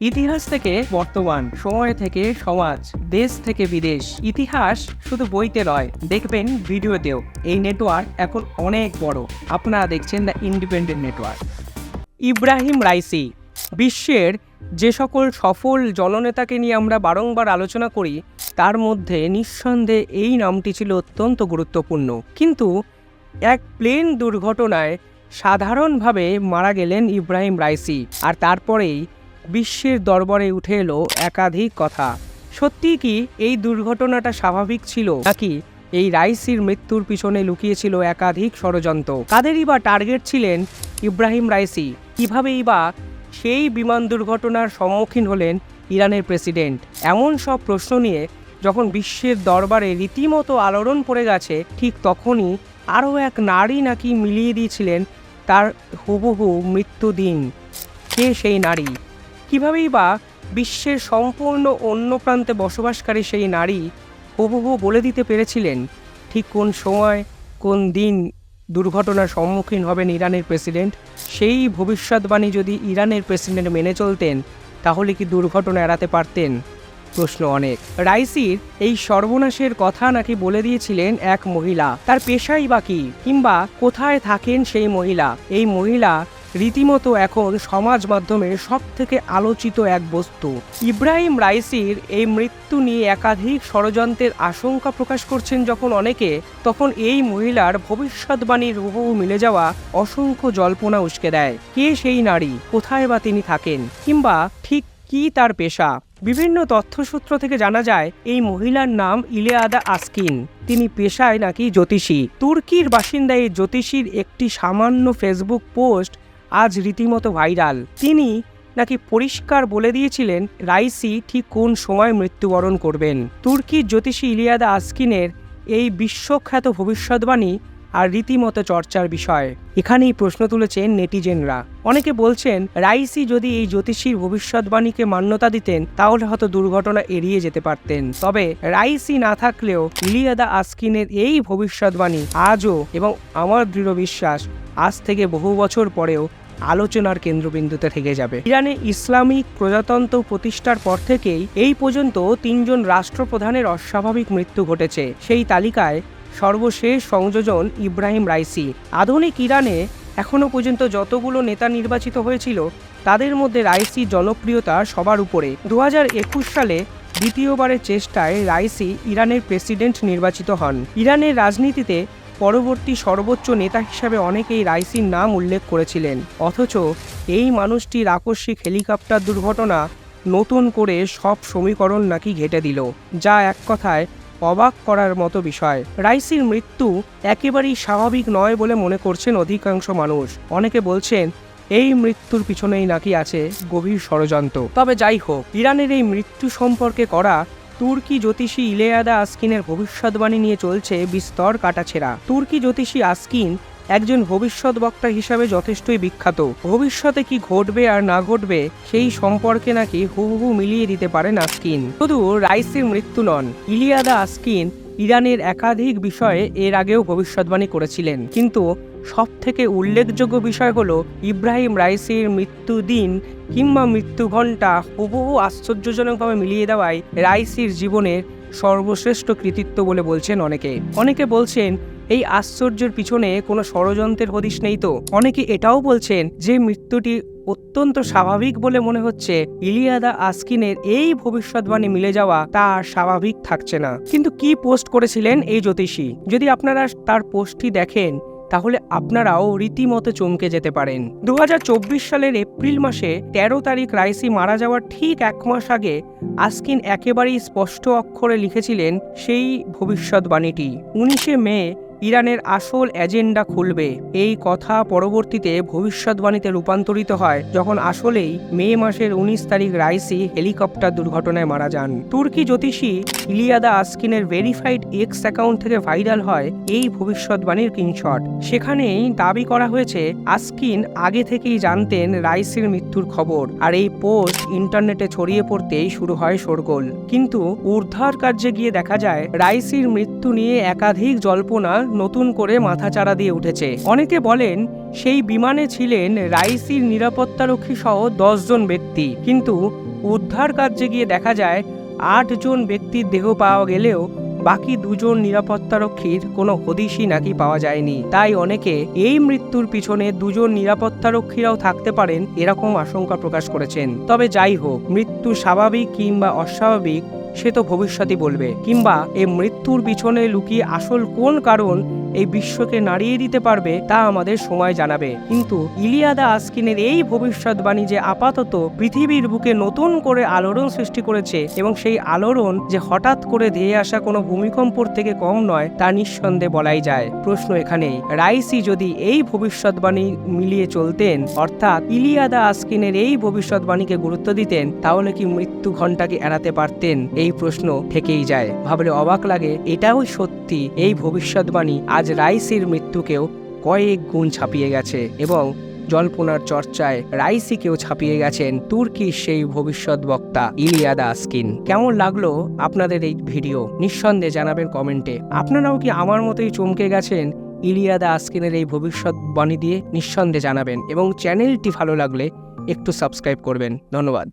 ইতিহাস থেকে বর্তমান সময় থেকে সমাজ, দেশ থেকে বিদেশ। ইতিহাস শুধু বইতে নয়, দেখবেন ভিডিওতেও। এই নেটওয়ার্ক এখন অনেক বড়। আপনারা দেখছেন the independent network Ebrahim Raisi, বিশ্বের যে সকল সফল জননেতাকে নিয়ে আমরা বারংবার আলোচনা করি, তার মধ্যে নিঃসন্দেহে এই নামটি ছিল অত্যন্ত গুরুত্বপূর্ণ। কিন্তু এক প্লেন দুর্ঘটনায় সাধারণভাবে মারা গেলেন ইব্রাহিম রাইসি, আর তারপরেই বিশ্বের দরবারে উঠে এলো একাধিক কথা। সত্যি কি এই দুর্ঘটনাটা স্বাভাবিক ছিল? নাকি এই রাইসির মৃত্যুর পিছনে লুকিয়েছিল একাধিক ষড়যন্ত্র? কাদেরই বা টার্গেট ছিলেন ইব্রাহিম রাইসি? কিভাবেই বা সেই বিমান দুর্ঘটনার সম্মুখীন হলেন ইরানের প্রেসিডেন্ট? এমন সব প্রশ্ন নিয়ে যখন বিশ্বের দরবারে রীতিমতো আলোড়ন পড়ে গেছে, ঠিক তখনই আরও এক নারী নাকি মিলিয়ে দিয়েছিলেন তার হুবহু মৃত্যুদিন। কে সেই নারী? কীভাবেই বা বিশ্বের সম্পূর্ণ অন্য প্রান্তে বসবাসকারী সেই নারী হুবহু বলে দিতে পেরেছিলেন, ঠিক কোন সময়, কোন দিন দুর্ঘটনার সম্মুখীন হবেন ইরানের প্রেসিডেন্ট? সেই ভবিষ্যৎবাণী যদি ইরানের প্রেসিডেন্ট মেনে চলতেন, তাহলে কি দুর্ঘটনা এড়াতে পারতেন? প্রশ্ন অনেক। রাইসির এই সর্বনাশের কথা নাকি বলে দিয়েছিলেন এক মহিলা। তার পেশাই বা কি? কিংবা কোথায় থাকেন সেই মহিলা? এই মহিলা রীতিমতো এখন সমাজ মাধ্যমে সব থেকে আলোচিত এক বস্তু। ইব্রাহিম রাইসির এই মৃত্যু নিয়ে একাধিক ষড়যন্ত্রের আশঙ্কা প্রকাশ করছেন যখন অনেকে, তখন এই মহিলার ভবিষ্যৎবাণীর হুবহু মিলে যাওয়া অসংখ্য জল্পনা উস্কে দেয়। কে সেই নারী? কোথায় বা তিনি থাকেন? কিংবা ঠিক কি তার পেশা? বিভিন্ন তথ্যসূত্র থেকে জানা যায়, এই মহিলার নাম ইলেয়াদা আসকিন। তিনি পেশায় নাকি জ্যোতিষী। তুর্কির বাসিন্দা এই জ্যোতিষীর একটি সামান্য ফেসবুক পোস্ট আজ রীতিমতো ভাইরাল। তিনি নাকি পরিষ্কার বলে দিয়েছিলেন রাইসি ঠিক কোন সময় মৃত্যুবরণ করবেন। তুর্কি জ্যোতিষী ইলিয়াদা আসকিনের এই বিশ্বখ্যাত ভবিষ্যৎবাণী আর রীতিমতো চর্চার বিষয়। এখানেই প্রশ্ন তুলেছেন নেটিজেনরা। অনেকে বলছেন, রাইসি যদি এই জ্যোতিষীর ভবিষ্যৎবাণীকে মান্যতা দিতেন, তাহলে হয়তো দুর্ঘটনা এড়িয়ে যেতে পারতেন। তবে রাইসি না থাকলেও ইলিয়াদা আসকিনের এই ভবিষ্যৎবাণী আজও এবং আমার দৃঢ় বিশ্বাস, আজ থেকে বহু বছর পরেও আলোচনার কেন্দ্রবিন্দুতে থেকে যাবে। ইরানে ইসলামিক প্রজাতন্ত্র প্রতিষ্ঠার পর থেকেই এই পর্যন্ত তিনজন রাষ্ট্রপ্রধানের অস্বাভাবিক মৃত্যু ঘটেছে। সেই তালিকায় সর্বশেষ সংযোজন ইব্রাহিম রাইসি। আধুনিক ইরানে এখনও পর্যন্ত যতগুলো নেতা নির্বাচিত হয়েছিল, তাদের মধ্যে রাইসির জনপ্রিয়তা সবার উপরে। দু হাজার একুশ সালে দ্বিতীয়বারের চেষ্টায় রাইসি ইরানের প্রেসিডেন্ট নির্বাচিত হন। ইরানের রাজনীতিতে পরবর্তী সর্বোচ্চ নেতা হিসাবে অনেকেই রাইসির নাম উল্লেখ করেছিলেন। অথচ এই মানুষটির আকস্মিক হেলিকপ্টার দুর্ঘটনা নতুন করে সব সমীকরণ নাকি ঘেটে দিল, যা এক কথায় অবাক করার মতো বিষয়। রাইসির মৃত্যু একেবারেই স্বাভাবিক নয় বলে মনে করছেন অধিকাংশ মানুষ। অনেকে বলছেন, এই মৃত্যুর পিছনেই নাকি আছে গভীর ষড়যন্ত্র। তবে যাই হোক, ইরানের এই মৃত্যু সম্পর্কে করা তুর্কি জ্যোতিষী ইলেয়াদা আসকিনের ভবিষ্যৎবাণী নিয়ে চলছে বিস্তর কাটাছেড়া। তুর্কি জ্যোতিষী আসকিন একজন ভবিষ্যৎ বক্তা হিসাবে যথেষ্টই বিখ্যাত। ভবিষ্যতে কি ঘটবে আর না ঘটবে, সেই সম্পর্কে নাকি হুবহু মিলিয়ে দিতে পারেন আসকিন। শুধু রাইসির মৃত্যু নন, ইলিয়াদা আসকিন ইরানের একাধিক বিষয়ে এর আগেও ভবিষ্যৎবাণী করেছিলেন। কিন্তু সব থেকে উল্লেখযোগ্য বিষয় হলো ইব্রাহিম রাইসির মৃত্যু দিন কিংবা মৃত্যু ঘণ্টা হুবহু আশ্চর্যজনকভাবে মিলিয়ে দেওয়ায় রাইসির জীবনের সর্বশ্রেষ্ঠ কৃতিত্ব বলে বলছেন অনেকে। অনেকে বলছেন, এই আশ্চর্যের পিছনে কোনো ষড়যন্ত্রের হদিশ নেই তো? অনেকে এটাও বলছেন, যে মৃত্যুটি অত্যন্ত স্বাভাবিক বলে মনে হচ্ছে, ইলিয়াদা আসকিনের এই ভবিষ্যৎবাণী মিলে যাওয়া তা আর স্বাভাবিক থাকছে না। কিন্তু কি পোস্ট করেছিলেন এই জ্যোতিষী? যদি আপনারা তার পোস্টটি দেখেন তাহলে আপনারাও রীতিমতো চমকে যেতে পারেন। দু হাজার চব্বিশ সালের এপ্রিল মাসে ১৩ তারিখ রাইসি মারা যাওয়ার ঠিক এক মাস আগে আসকিন একেবারেই স্পষ্ট অক্ষরে লিখেছিলেন সেই ভবিষ্যৎবাণীটি। উনিশে মে ইরানের আসল এজেন্ডা খুলবে। এই কথা পরবর্তীতে ভবিষ্যৎবাণীতে রূপান্তরিত হয়, যখন আসলেই মে মাসের উনিশ তারিখ রাইসি হেলিকপ্টার দুর্ঘটনায় মারা যান। তুর্কি জ্যোতিষী ইলিয়াদা আসকিনের ভেরিফাইড এক্স অ্যাকাউন্ট থেকে ভাইরাল হয় এই ভবিষ্যৎবাণীর কিংশট সেখানেই দাবি করা হয়েছে, আসকিন আগে থেকেই জানতেন রাইসির মৃত্যুর খবর, আর এই পোস্ট ইন্টারনেটে ছড়িয়ে পড়তেই শুরু হয় শোরগোল। কিন্তু উদ্ধার কার্যে গিয়ে দেখা যায়, রাইসির মৃত্যু নিয়ে একাধিক জল্পনা নতুন করে মাথাচাড়া দিয়ে উঠেছে। অনেকে বলেন, সেই বিমানে ছিলেন রাইসির নিরাপত্তারক্ষী সহ দশজন ব্যক্তি। কিন্তু উদ্ধার কার্যে গিয়ে দেখা যায়, আটজন ব্যক্তির দেহ পাওয়া গেলেও বাকি দুজন নিরাপত্তারক্ষীর কোনো হদিশই নাকি পাওয়া যায়নি। তাই অনেকে এই মৃত্যুর পিছনে দুজন নিরাপত্তারক্ষীরাও থাকতে পারেন, এরকম আশঙ্কা প্রকাশ করেছেন। তবে যাই হোক, মৃত্যু স্বাভাবিক কিংবা অস্বাভাবিক সে তো ভবিষ্যতই বলবে কিংবা এ মৃত্যুর পিছনে লুকিয়ে আসল কোন কারণ এই বিশ্বকে নাড়িয়ে দিতে পারবে, তা আমাদের সময় জানাবে। কিন্তু ইলিয়াদা আস্কিনের এই ভবিষ্যৎবাণী যে আপাতত পৃথিবীর বুকে নতুন করে আলোড়ন সৃষ্টি করেছে এবং সেই আলোড়ন যে হঠাৎ করে ধেয়ে আসা কোনো ভূমিকম্পর থেকে কম নয়, তা নিঃসন্দেহে বলাই যায়। প্রশ্ন এখানেই, রাইসি যদি এই ভবিষ্যৎবাণী মিলিয়ে চলতেন, অর্থাৎ ইলিয়াদা আস্কিনের এই ভবিষ্যৎবাণীকে গুরুত্ব দিতেন, তাহলে কি মৃত্যু ঘণ্টাকে এড়াতে পারতেন? এই প্রশ্ন থেকেই যায়। ভাবলে অবাক লাগে, এটাও সত্যি এই ভবিষ্যৎবাণী আজ রাইসির মৃত্যুকেও কয়েক গুণ ছাপিয়ে গেছে এবং জল্পনার চর্চায় রাইসিকেও ছাপিয়ে গেছেন তুর্কির সেই ভবিষ্যৎ বক্তা ইলিয়াদা আস্কিন। কেমন লাগল আপনাদের এই ভিডিও? নিঃসন্দেহে জানাবেন কমেন্টে। আপনারাও কি আমার মতোই চমকে গেছেন ইলিয়াদা আস্কিনের এই ভবিষ্যৎবাণী দিয়ে? নিঃসন্দেহে জানাবেন এবং চ্যানেলটি ভালো লাগলে একটু সাবস্ক্রাইব করবেন। ধন্যবাদ।